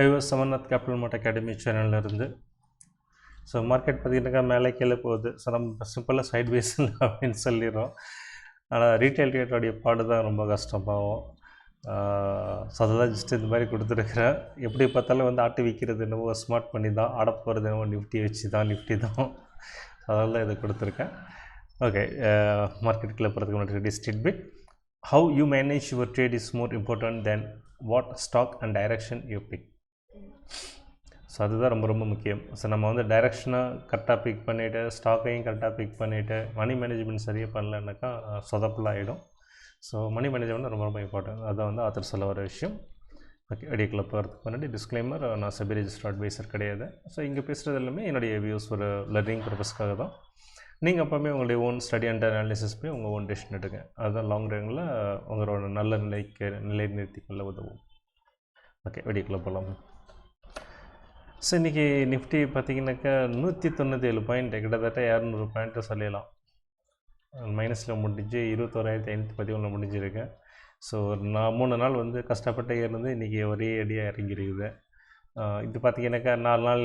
IOS Samarnath capital mart academy சேனல்லேருந்து so market பார்த்தீங்கன்னாக்கா மேலே கீழே போகுது. ஸோ நம்ம சிம்பிளாக சைட் வைஸ் அப்படின்னு சொல்லிடுறோம். ஆனால் ரீட்டைல் ரேட்டோடைய பாடு தான் ரொம்ப கஷ்டம் பாவம். ஸோ அதெல்லாம் ஜஸ்ட் இந்த மாதிரி கொடுத்துருக்குறேன். எப்படி பார்த்தாலும் வந்து ஆட்டு விற்கிறது என்னவோ ஸ்மார்ட் பண்ணி தான். ஆட போகிறது என்னவோ நிஃப்டி வச்சு தான் நிஃப்டி தான். ஸோ தான் இதை கொடுத்துருக்கேன். ஓகே மார்க்கெட்டுக்குள்ளே போகிறதுக்கு முன்னாடி strict bit how you manage your trade is more important than what stock and direction you pick so அதுதான் ரொம்ப ரொம்ப முக்கியம். ஸோ நம்ம வந்து டைரெக்ஷனாக கரெக்டாக பிக் பண்ணிவிட்டு ஸ்டாக்கையும் கரெக்டாக பிக் பண்ணிவிட்டு மணி மேனேஜ்மெண்ட் சரியாக பண்ணலன்னாக்கா சொதப்பில் ஆகிடும் ஸோ மணி மேனேஜ்மெண்ட் ரொம்ப ரொம்ப இம்பார்ட்டன்ட் அதான் வந்து ஆத்தர் சொல்ல வர விஷயம். ஓகே அடிக்குள்ளே போகிறதுக்கு முன்னாடி டிஸ்க்ளைமர் நான் செபி ரெஜிஸ்டர் அட்வைசர் கிடையாது. ஸோ இங்கே பேசுகிறது எல்லாமே என்னுடைய வியூஸ் ஒரு லர்னிங் பர்பஸ்க்காக தான். நீங்கள் அப்போவுமே உங்களுடைய ஓன் ஸ்டடி அண்ட் அனாலிசிஸ் போய் உங்கள் ஓன் டெசிஷன் எடுங்க. அதுதான் லாங் ரனில் உங்களோட நல்ல நிலைக்கு நிலை நிறுத்திக்கொள்ள உதவும் ஓகே வெடிக்குள்ளே போகலாம் ஸோ இன்றைக்கி நிஃப்டி பார்த்தீங்கன்னாக்கா நூற்றி தொண்ணூற்றி ஏழு பாயிண்ட் கிட்டத்தட்ட இரநூறு பாயிண்ட்டு சொல்லிடலாம். மைனஸில் முடிஞ்சு இருபத்தோராயிரத்தி ஐநூற்றி பதிமூணில் முடிஞ்சிருக்கேன் ஸோ ஒரு நான் மூணு நாள் வந்து கஷ்டப்பட்டு ஏறினது இன்றைக்கி ஒரே அடியாக இறங்கியிருக்குது இது பார்த்திங்கனாக்கா நாலு நாள்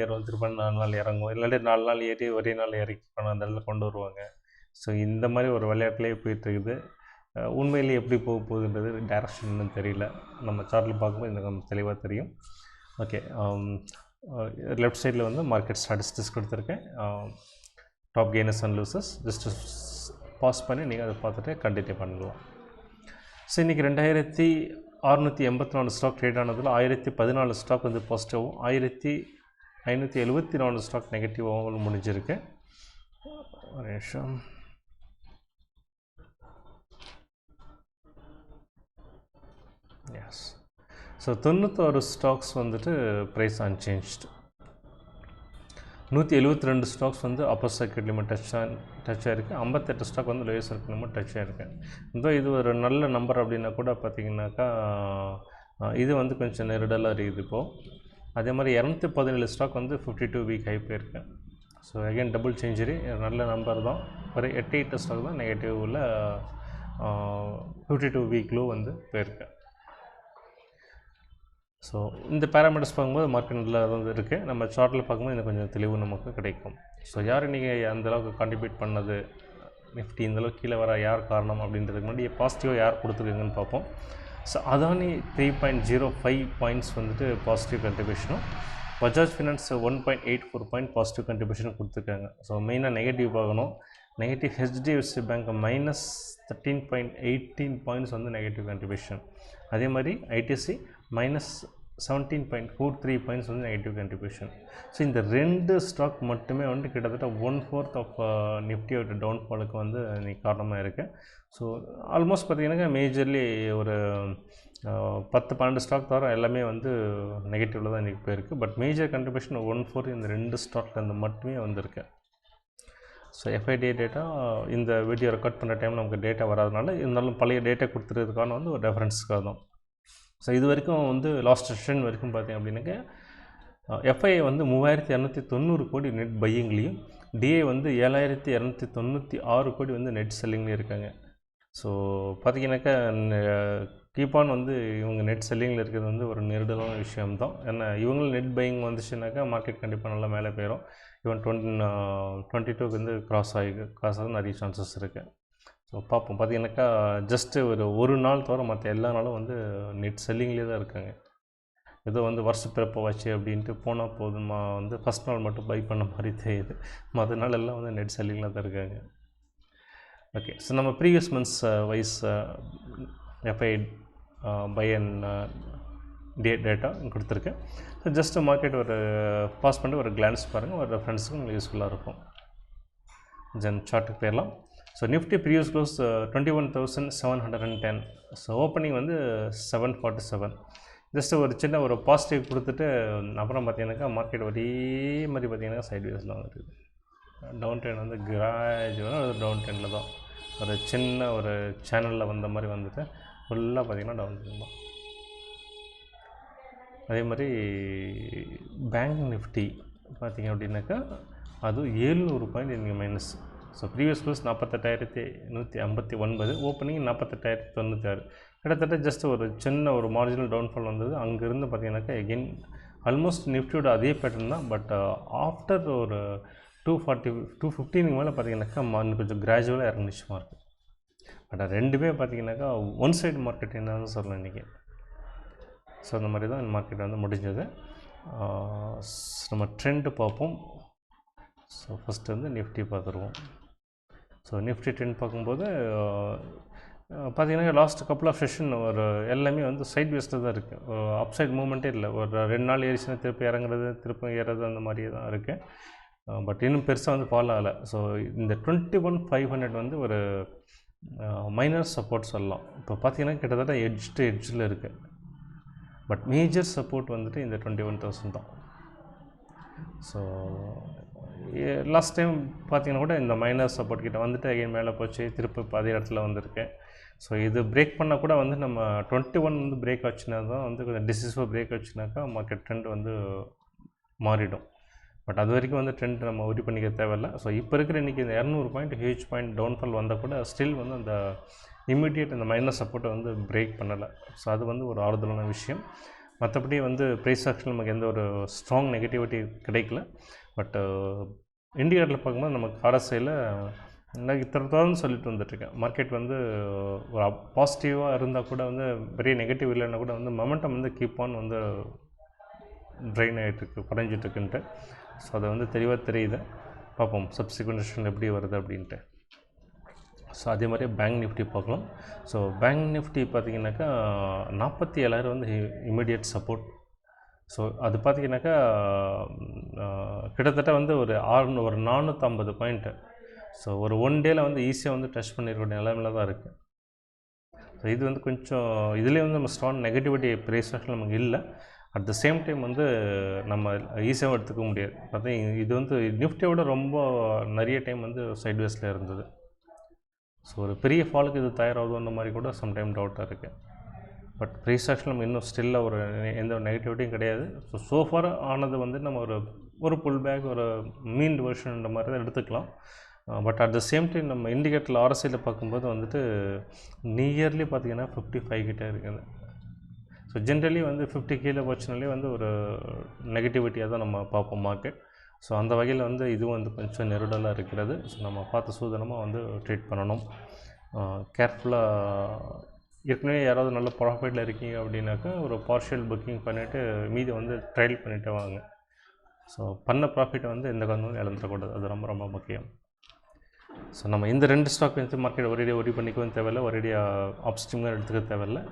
ஏறும் திரும்ப நாலு நாள் இறங்கும் இல்லாட்டி நாலு நாள் ஏறி ஒரே நாள் இறக்கி பண்ண அந்த இடத்துல கொண்டு வருவாங்க. ஸோ இந்த மாதிரி ஒரு விளையாட்டுலேயே போயிட்டுருக்குது. உண்மையிலே எப்படி போக போகுதுன்றது டேரக்ஷன் தெரியல. நம்ம சார்ட்டில் பார்க்கும்போது எனக்கு தெளிவாக தெரியும். ஓகே லெஃப்ட் சைடில் வந்து மார்க்கெட் ஸ்டாட்டிஸ்டிக்ஸ் கொடுத்துருக்கேன். Top gainers and losers just pass பண்ணி நீங்கள் அதை பார்த்துட்டு கண்டினியூ பண்ணலாம். ஸோ இன்றைக்கி ரெண்டாயிரத்தி அறுநூற்றி எண்பத்தி நாலு ஸ்டாக் ட்ரேட் ஆனதில் ஆயிரத்தி பதினாலு ஸ்டாக் வந்து பாசிட்டிவாகவும் ஆயிரத்தி ஐநூற்றி எழுபத்தி நாலு ஸ்டாக் நெகட்டிவாகவும் முடிஞ்சிருக்கு. ஒரு நிமிஷம். ஸோ தொண்ணூத்தோரு ஸ்டாக்ஸ் வந்துட்டு ப்ரைஸ் அன்சேஞ்ச்டு நூற்றி எழுபத்தி ரெண்டு ஸ்டாக்ஸ் வந்து upper circuit limit touch touch ஆகிருக்கு ஐம்பத்தெட்டு ஸ்டாக் வந்து லோயர் சர்க்கியூட் லிமிட் டச் ஆகிருக்கு இதோ இது ஒரு நல்ல நம்பர் அப்படின்னா கூட பார்த்தீங்கன்னாக்கா இது வந்து கொஞ்சம் நெருடலாக இருக்குது இப்போது அதே மாதிரி இரநூத்தி பதினேழு ஸ்டாக் வந்து ஃபிஃப்டி டூ வீக் ஹை போயிருக்கு ஸோ அகைன் டபுள் செஞ்சுரி நல்ல நம்பர் தான். ஒரு எட்டு எட்டு ஸ்டாக் தான் நெகட்டிவில் ஃபிஃப்டி டூ வீக் லோ வந்து போயிருக்கு. ஸோ இந்த பேராமீட்டர்ஸ் பார்க்கும்போது மார்க்கெட் நல்லா வந்து இருக்குது நம்ம சார்ட்டில் பார்க்கும்போது இன்னும் கொஞ்சம் தெளிவு நமக்கு கிடைக்கும். ஸோ யார் நீங்கள் அந்த அளவுக்கு கான்ட்ரிபியூட் பண்ணது? நிஃப்டி இந்த அளவுக்கு கீழே வர? யார் காரணம் அப்படின்றதுக்கு முன்னாடி பாசிட்டிவாக யார் கொடுத்துருக்குங்கன்னு பார்ப்போம். So Adani three point zero five points வந்துட்டு positive கண்ட்ரிபியூஷனும் Bajaj finance one point eight four point positive contribution கொடுத்துருக்காங்க. ஸோ மெயினாக நெகட்டிவ் பார்க்கணும். Negative HDFC bank minus thirteen point eighteen points வந்து நெகட்டிவ் கண்ட்ரிபியூஷன் அதே மாதிரி ITC minus seventeen point four three points வந்து negative contribution so இந்த ரெண்டு stock மட்டுமே வந்து கிட்டத்தட்ட ஒன் ஃபோர்த் ஆஃப் நிஃப்டியோட டவுன்ஃபாலுக்கு வந்து இன்றைக்கி காரணமாக இருக்குது ஸோ ஆல்மோஸ்ட் பார்த்திங்கனாக்கா மேஜர்லி ஒரு uh, பத்து பன்னெண்டு ஸ்டாக் தவிர எல்லாமே வந்து நெகட்டிவில் தான் இன்றைக்கி போயிருக்கு. But major contribution one four இந்த ரெண்டு ஸ்டாக்லேருந்து மட்டுமே வந்திருக்கு. ஸோ எஃப்ஐடிஏ டேட்டா இந்த வீடியோ ரெக்கார்ட் பண்ணுற டைம் நமக்கு டேட்டா வராதனால இருந்தாலும் பழைய டேட்டா கொடுத்துருக்கான வந்து ஒரு ரெஃபரன்ஸ்க்காக தான். ஸோ இது வரைக்கும் வந்து லாஸ்ட் செஷன் வரைக்கும் பார்த்தீங்க அப்படின்னாக்க எஃப்ஐ வந்து மூவாயிரத்தி இரநூத்தி தொண்ணூறு கோடி நெட் பையிங்லேயும் டிஏ வந்து ஏழாயிரத்தி இரநூத்தி தொண்ணூற்றி ஆறு கோடி வந்து நெட் செல்லிங்லேயும் இருக்காங்க. ஸோ பார்த்தீங்கன்னாக்கா கீப்பான் வந்து இவங்க நெட் செல்லிங்கில் இருக்கிறது வந்து ஒரு நெருடலான விஷயம் தான் ஏன்னா இவங்களும் நெட் பையிங் வந்துச்சுனாக்கா மார்க்கெட் கண்டிப்பாக நல்லா மேலே போயிடும் ஈவன் டுவெண்ட் டுவெண்ட்டி டூக்கு வந்து க்ராஸ் ஆகி கிராஸ் ஆக நிறைய சான்சஸ் இருக்குது ஸோ பார்ப்போம். பார்த்தீங்கன்னாக்கா ஜஸ்ட்டு ஒரு ஒரு நாள் தவிர மற்ற எல்லா நாளும் வந்து நெட் செல்லிங்லேயே தான் இருக்காங்க. ஏதோ வந்து வருஷ பிறப்பை வச்சு அப்படின்ட்டு போனால் போதுமா? வந்து ஃபஸ்ட் நாள் மட்டும் பை பண்ண மாதிரி தெரியுது. மற்ற நாள் எல்லாம் வந்து நெட் செல்லிங்கில் தான் இருக்காங்க. ஓகே ஸோ நம்ம previous months wise FI buy and day data கொடுத்துருக்கேன் ஸோ ஜஸ்ட்டு மார்க்கெட் ஒரு பாஸ் பண்ணிட்டு ஒரு கிளான்ஸ் பாருங்கள் ஒரு ஃப்ரெண்ட்ஸுக்கும் உங்களுக்கு யூஸ்ஃபுல்லாக இருக்கும். ஜென் சார்ட்டுக்கு போயிடலாம். So Nifty previous close twenty one thousand seven hundred and ten so opening வந்து செவன் ஃபார்ட்டி செவன் ஜஸ்ட் ஒரு சின்ன ஒரு பாசிட்டிவ் கொடுத்துட்டு அப்புறம் பார்த்தீங்கன்னாக்கா மார்க்கெட் ஒரே மாதிரி பார்த்தீங்கன்னா சைட் வேஸில் வந்துருக்குது டவுன் ட்ரெண்ட் வந்து கிராஜுவலாக ஒரு டவுன் ட்ரெண்டில் தான். ஒரு சின்ன ஒரு சேனலில் வந்த மாதிரி வந்துட்டு ஃபுல்லாக பார்த்தீங்கன்னா டவுன் ட்ரெண்ட் தான். அதே மாதிரி பேங்க் நிஃப்டி பார்த்தீங்க அப்படின்னாக்கா அது ஏழுநூறு பாயிண்ட் இன்றைக்கி மைனஸ் ஸோ ப்ரீவியஸ் க்ளோஸ் நாற்பத்தெட்டாயிரத்தி நூற்றி ஐம்பத்தி ஒன்பது ஓப்பனிங் நாற்பத்தெட்டாயிரத்தி தொண்ணூற்றி ஆறு கிட்டத்தட்ட ஜஸ்ட் ஒரு சின்ன ஒரு மார்ஜினல் டவுன்ஃபால் வந்தது. அங்கேருந்து பார்த்தீங்கன்னாக்கா எகெயின் ஆல்மோஸ்ட் நிஃப்டியோட அதே பேட்டர்ன் தான். பட் ஆஃப்டர் uh, ஒரு டூ ஃபார்ட்டி டூ ஃபிஃப்டினுக்கு மேலே பார்த்தீங்கன்னாக்கா மா- இன்னும் கொஞ்சம் கிராஜுவலாக இறங்குச்சு மார்க்கெட் பட் ரெண்டுமே பார்த்தீங்கன்னாக்கா ஒன் சைடு மார்க்கெட் என்னன்னு சொல்லலாம் இன்றைக்கி ஸோ அந்த மாதிரி தான் மார்க்கெட் வந்து முடிஞ்சது. ஸ்- நம்ம ட்ரெண்டு பார்ப்போம். ஸோ ஃபஸ்ட்டு வந்து நிஃப்டி பார்த்துருவோம். ஸோ நிஃப்டி ட்ரெண்ட் பார்க்கும்போது பார்த்தீங்கன்னா லாஸ்ட் கப்புள் ஆஃப் செஷன் ஒரு எல்லாமே வந்து சைட் வேஸ்ட்டில் தான் இருக்குது அப்சைட் மூமெண்ட்டே இல்லை. ஒரு ரெண்டு நாள் ஏறிச்சுன்னா திருப்பி இறங்குறது திருப்பி ஏறது அந்த மாதிரியே தான் இருக்குது பட் இன்னும் பெருசாக வந்து ஃபாலோ ஆகலை. ஸோ இந்த டுவெண்ட்டி ஒன் ஃபைவ் ஹண்ட்ரட் வந்து ஒரு மைனர் சப்போர்ட் சொல்லலாம். இப்போ பார்த்தீங்கன்னா கிட்டத்தட்ட எட்ஜ் டு எட்ஜில் இருக்குது பட் மேஜர் சப்போர்ட் வந்துட்டு இந்த டுவெண்ட்டி ஒன் தௌசண்ட் தான். ஸோ லாஸ்ட் டைம் பார்த்தீங்கன்னா கூட இந்த மைனர் சப்போர்ட் கிட்ட வந்துட்டு அகைன் மேலே போச்சு திருப்பி இப்போ அதே இடத்துல வந்திருக்கு. ஸோ இது பிரேக் பண்ணால் கூட வந்து நம்ம டுவெண்ட்டி ஒன் வந்து பிரேக் ஆச்சுன்னா தான் வந்து கொஞ்சம் டிசிசிவாக பிரேக் ஆச்சுனாக்கா மார்க்கெட் ட்ரெண்ட் வந்து மாறிடும். பட் அது வரைக்கும் வந்து ட்ரெண்ட் நம்ம உரி பண்ணிக்க தேவையில்ல. ஸோ இப்போ இருக்கிற இன்றைக்கி இந்த இரநூறு பாயிண்ட் ஹியூஜ் பாயிண்ட் டவுன்ஃபால் வந்தால் கூட ஸ்டில் வந்து அந்த இம்மிடியேட் அந்த மைனஸ் சப்போர்ட்டை வந்து பிரேக் பண்ணலை. ஸோ அது வந்து ஒரு ஆறுதலான விஷயம். மற்றபடி வந்து ப்ரைஸ் ஆக்ஷன் நமக்கு எந்த ஒரு ஸ்ட்ராங் நெகட்டிவிட்டி கிடைக்கல. பட் இண்டிகேட்டரில் பார்க்கும்போது நமக்கு ஆர்எஸ்ஐயில் நான் இத்தனை சொல்லிட்டு வந்துட்டுருக்கேன். மார்க்கெட் வந்து ஒரு பாசிட்டிவாக இருந்தால் கூட வந்து பெரிய நெகட்டிவ் இல்லைன்னா கூட வந்து மொமெண்டம் வந்து கீப் ஆன் வந்து ட்ரெயின் ஆகிட்டுருக்கு குறைஞ்சிட்ருக்குன்ட்டு ஸோ அதை வந்து தெளிவாக தெரியுது. பார்ப்போம் சப்சிக்வெண்ட் எப்படி வருது அப்படின்ட்டு. ஸோ அதே மாதிரியே பேங்க் நிஃப்டி பார்க்கலாம். ஸோ பேங்க் நிஃப்டி பார்த்தீங்கன்னாக்கா நாற்பத்தி ஏழாயிரம் வந்து இமீடியட் சப்போர்ட் ஸோ அது பார்த்தீங்கன்னாக்கா கிட்டத்தட்ட வந்து ஒரு ஆறு ஒரு நானூற்றம்பது பாயிண்ட்டு ஸோ ஒரு ஒன் டேயில் வந்து ஈஸியாக வந்து டச் பண்ணிருக்க நிலைமையில தான் இருக்குது ஸோ இது வந்து கொஞ்சம் இதுலேயே வந்து நம்ம ஸ்ட்ராங் நெகட்டிவிட்டி ப்ரைஸ் நமக்கு இல்லை. அட் த சேம் டைம் வந்து நம்ம ஈஸியாகவும் எடுத்துக்க முடியாது. பார்த்தீங்க இது வந்து நிஃப்டியோட ரொம்ப நிறைய டைம் வந்து சைட்வேஸில் இருந்தது. ஸோ ஒரு பெரிய ஃபாலுக்கு இது தயாராகுது அந்த மாதிரி கூட சம்டைம் டவுட்டாக இருக்குது பட் ப்ரைஸ் ஆக்ஷன் நம்ம இன்னும் ஸ்டில்லாக ஒரு எந்த ஒரு நெகட்டிவிட்டியும் கிடையாது. ஸோ சோஃபார் ஆனது வந்து நம்ம ஒரு ஒரு புல் பேக் ஒரு மீன் வெர்ஷன்ற மாதிரி தான் எடுத்துக்கலாம். But at the same time நம்ம இண்டிகேட்டரில் ஆர்எஸ்சியில் பார்க்கும்போது வந்துட்டு நியர்லி பார்த்தீங்கன்னா ஃபிஃப்டி ஃபைவ் கிட்டே இருக்குது. ஸோ ஜென்ரலி வந்து ஃபிஃப்டி கீழே போச்சுனாலே வந்து ஒரு நெகட்டிவிட்டியாக தான் நம்ம பார்ப்போம் மார்க்கெட் ஸோ அந்த வகையில் வந்து இதுவும் வந்து கொஞ்சம் நெருடலாக இருக்கிறது. ஸோ நம்ம பார்த்து சூதனமாக வந்து ட்ரீட் பண்ணணும். கேர்ஃபுல்லாக ஏற்கனவே யாராவது நல்ல ப்ராஃபிட்டில் இருக்கீங்க அப்படின்னாக்கா ஒரு பார்ஷியல் புக்கிங் பண்ணிவிட்டு மீதி வந்து ட்ரையல் பண்ணிவிட்டு வாங்க. ஸோ பண்ண ப்ராஃபிட்டை வந்து எந்த காரணமும் இழந்துடக்கூடாது. அது ரொம்ப ரொம்ப முக்கியம். ஸோ நம்ம இந்த ரெண்டு ஸ்டாக் வந்து மார்க்கெட் ஒரேடியாக ஒரி பண்ணிக்கவும் தேவையில்லை. ஒரேடியாக அப்ஸ்ட்ரீமாக எடுத்துக்க தேவையில்லை.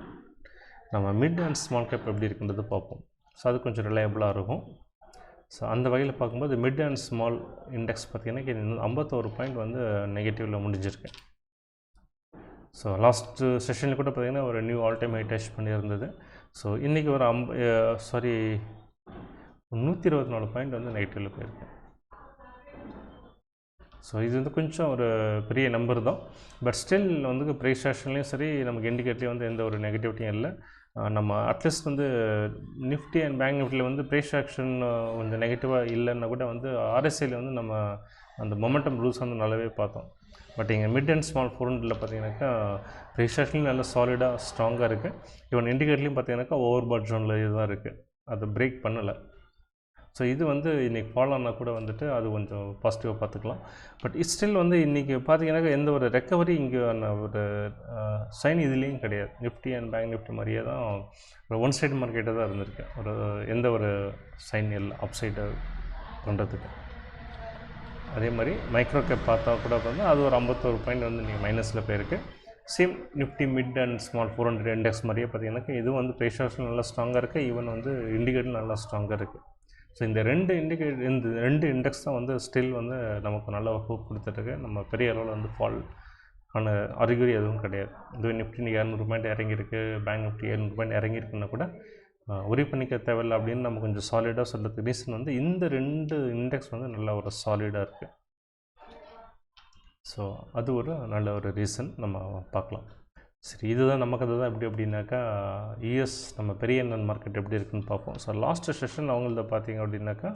நம்ம மிட் அண்ட் ஸ்மால் கேப் எப்படி இருக்குன்றது பார்ப்போம். ஸோ அது கொஞ்சம் ரிலையபிளாக இருக்கும். ஸோ அந்த வகையில் பார்க்கும்போது மிட் அண்ட் ஸ்மால் இண்டெக்ஸ் பார்த்திங்கன்னா ஐம்பத்தோரு பாயிண்ட் வந்து நெகட்டிவில் முடிஞ்சிருக்கு. ஸோ லாஸ்ட்டு செஷனில் கூட பார்த்திங்கன்னா ஒரு new all time high touch பண்ணியிருந்தது. So இன்றைக்கி ஒரு அம்ப சாரி நூற்றி இருபத்தி நாலு பாயிண்ட் வந்து நெகட்டிவில் போயிருக்கு. ஸோ இது வந்து கொஞ்சம் ஒரு பெரிய நம்பர் தான். பட் ஸ்டில் வந்து ப்ரைஸ் செஷன்லேயும் சரி நமக்கு இண்டிகேட்லேயும் வந்து எந்த ஒரு நெகட்டிவிட்டியும் இல்லை. நம்ம அட்லீஸ்ட் வந்து நிஃப்டி அண்ட் பேங்க் நிஃப்டியில் வந்து ப்ரைஸ் ஆக்ஷன் கொஞ்சம் நெகட்டிவாக இல்லைன்னா கூட வந்து ஆர்எஸ்ஐயில் வந்து நம்ம அந்த மொமெண்டம் ரூல்ஸ் வந்து நல்லாவே பார்த்தோம். பட் இங்கே மிட் அண்ட் ஸ்மால் ஃபோர்ண்டில் பார்த்தீங்கன்னாக்கா ப்ரைஸ் நல்லா சாலிடாக ஸ்ட்ராங்காக இருக்குது ஈவன் இண்டிகேட்லேயும் பார்த்தீங்கன்னாக்கா ஓவர் பாட் ஜோனில் இதுதான் இருக்குது அதை பிரேக் பண்ணலை. ஸோ இது வந்து இன்றைக்கி ஃபாலோ ஆனால் கூட வந்துட்டு அது கொஞ்சம் பாசிட்டிவாக பார்த்துக்கலாம். பட் ஸ்டில் வந்து இன்றைக்கி பார்த்தீங்கன்னாக்கா எந்த ஒரு ரெக்கவரி இங்கே ஒரு சைன் இதுலேயும் கிடையாது. நிஃப்டி அண்ட் பேங்க் நிஃப்டி மாதிரியே தான் ஒரு ஒன் சைடு மார்க்கெட்டாக தான் இருந்திருக்கு. ஒரு எந்த ஒரு சைன் இல்லை அப் சைடு பண்ணுறதுக்கு அதே மாதிரி மைக்ரோ கேப் பார்த்தா கூட வந்து அது ஒரு ஐம்பத்தோரு பாயிண்ட் வந்து நீங்கள் மைனஸில் போயிருக்கு. Same Nifty mid and small four hundred index மாதிரியே பார்த்தீங்கன்னாக்கா இதுவும் வந்து ப்ரைஸ் நல்லா ஸ்ட்ராங்காக இருக்குது ஈவன் வந்து இண்டிகேட்டர் நல்லா ஸ்ட்ராங்காக இருக்குது ஸோ இந்த ரெண்டு இண்டிகேட் இந்த ரெண்டு இண்டெக்ஸ் தான் வந்து ஸ்டில் வந்து நமக்கு நல்ல ஹோப் கொடுத்துட்ருக்கு நம்ம பெரிய அளவில் வந்து ஃபால் ஆன அறிகுறி எதுவும் கிடையாது. இது நிஃப்டி இரநூறு பாயிண்ட் இறங்கியிருக்கு பேங்க் நிஃப்டி இரநூறு பாயிண்ட் இறங்கியிருக்குன்னா கூட உரி பண்ணிக்க தேவையில்லை அப்படின்னு நம்ம கொஞ்சம் சாலிடாக சொல்கிறதுக்கு ரீசன் வந்து இந்த ரெண்டு இண்டெக்ஸ் வந்து நல்ல ஒரு சாலிடாக இருக்குது ஸோ அது ஒரு நல்ல ஒரு ரீசன் நம்ம பார்க்கலாம். சரி இதுதான் நம்ம கதை தான் எப்படி அப்படின்னாக்கா யூஎஸ் நம்ம பெரிய அண்ணன் மார்க்கெட் எப்படி இருக்குன்னு பார்ப்போம். ஸோ லாஸ்ட் செஷன் அவங்களத பார்த்தீங்க அப்படின்னாக்கா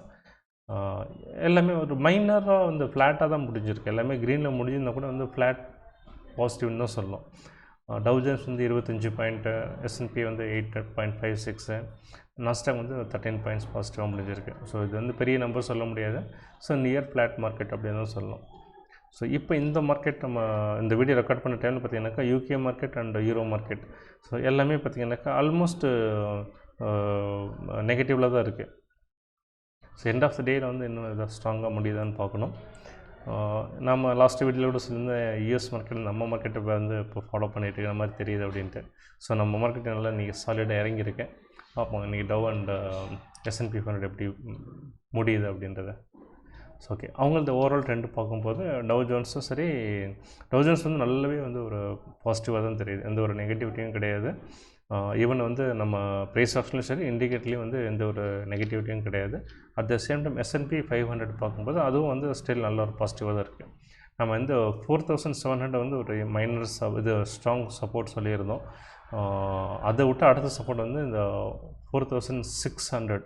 எல்லாமே ஒரு மைனராக வந்து ஃப்ளாட்டாக தான் முடிஞ்சிருக்கு. எல்லாமே க்ரீனில் முடிஞ்சிருந்தா கூட வந்து ஃப்ளாட் பாசிட்டிவ்னு தான் சொல்லும் டவுஜன்ஸ் வந்து இருபத்தஞ்சி பாயிண்ட்டு எஸ்என்பி வந்து eight point five six Nasdaq வந்து தேர்ட்டின் பாயிண்ட்ஸ் பாசிட்டிவாக முடிஞ்சிருக்கு. ஸோ இது வந்து பெரிய நம்பர் சொல்ல முடியாது. ஸோ நியர் ஃப்ளாட் மார்க்கெட் அப்படின்னு தான் சொல்லலாம் ஸோ இப்போ இந்த மார்க்கெட் நம்ம இந்த வீடியோ ரெக்கார்ட் பண்ண டைமில் பார்த்திங்கனாக்கா UK market and euro market so எல்லாமே பார்த்திங்கனாக்கா ஆல்மோஸ்ட் நெகட்டிவில் தான் இருக்குது ஸோ எண்ட் ஆஃப் த டேயில் வந்து இன்னும் எதாவது ஸ்ட்ராங்காக முடியுதான்னு பார்க்கணும். நம்ம லாஸ்ட் கூட சொல்லியிருந்த யூஎஸ் மார்க்கெட் நம்ம மார்க்கெட்டை வந்து இப்போ ஃபாலோ பண்ணிகிட்டு இருக்கிற மாதிரி தெரியுது அப்படின்ட்டு. ஸோ நம்ம மார்க்கெட் நல்லா இன்றைக்கி சாலிடாக இறங்கியிருக்கேன் பார்ப்போம் இன்றைக்கி டவ் அண்ட் எஸ்என்பி ஃபண்ட் எப்படி முடியுது அப்படின்றத. ஸோ ஓகே அவங்களது ஓவரால் ட்ரெண்டு பார்க்கும்போது டவ் ஜோன்ஸும் சரி டவ் ஜோன்ஸ் வந்து நல்லாவே வந்து ஒரு பாசிட்டிவாக தான் தெரியுது. எந்த ஒரு நெகட்டிவிட்டியும் கிடையாது. ஈவன் வந்து நம்ம ப்ரைஸ் ஆப்ஷன்லையும் சரி இண்டிகேட்லேயும் வந்து எந்த ஒரு நெகட்டிவிட்டியும் கிடையாது. At the same time SNP five hundred பார்க்கும்போது அதுவும் வந்து ஸ்டில் நல்ல ஒரு பாசிட்டிவாக தான் இருக்குது நம்ம இந்த ஃபோர் தௌசண்ட் செவன் ஹண்ட்ரட் வந்து ஒரு மைனஸ் இது ஸ்ட்ராங் சப்போர்ட் சொல்லியிருந்தோம். அதை விட்டு அடுத்த சப்போர்ட் வந்து இந்த ஃபோர் தௌசண்ட் சிக்ஸ் ஹண்ட்ரட்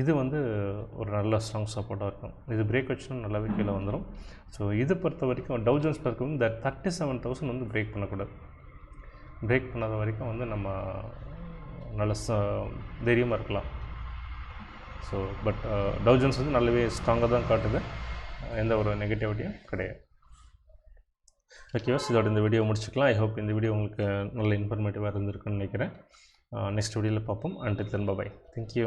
இது வந்து ஒரு நல்ல ஸ்ட்ராங் சப்போர்ட்டாக இருக்கும். இது பிரேக் வச்சுன்னா நல்லாவே கீழே வந்துடும் ஸோ இது பொறுத்த வரைக்கும் டவு ஜோன்ஸ் பொறுத்த வரைக்கும் இந்த தேர்ட்டி செவன் தௌசண்ட் வந்து பிரேக் பண்ணக்கூடாது. பிரேக் பண்ணாத வரைக்கும் வந்து நம்ம நல்ல ச தைரியமாக இருக்கலாம். ஸோ பட் டவு ஜோன்ஸ் வந்து நல்லாவே ஸ்ட்ராங்காக தான் காட்டுது. எந்த ஒரு நெகட்டிவிட்டியும் கிடையாது. ஓகேவா இதோட இந்த வீடியோ முடிச்சுக்கலாம். ஐ ஹோப் இந்த வீடியோ உங்களுக்கு நல்ல இன்ஃபர்மேட்டிவாக இருந்திருக்குன்னு நினைக்கிறேன். Uh, நெக்ஸ்ட் வீடியோவில் பார்ப்போம். And then bye thank you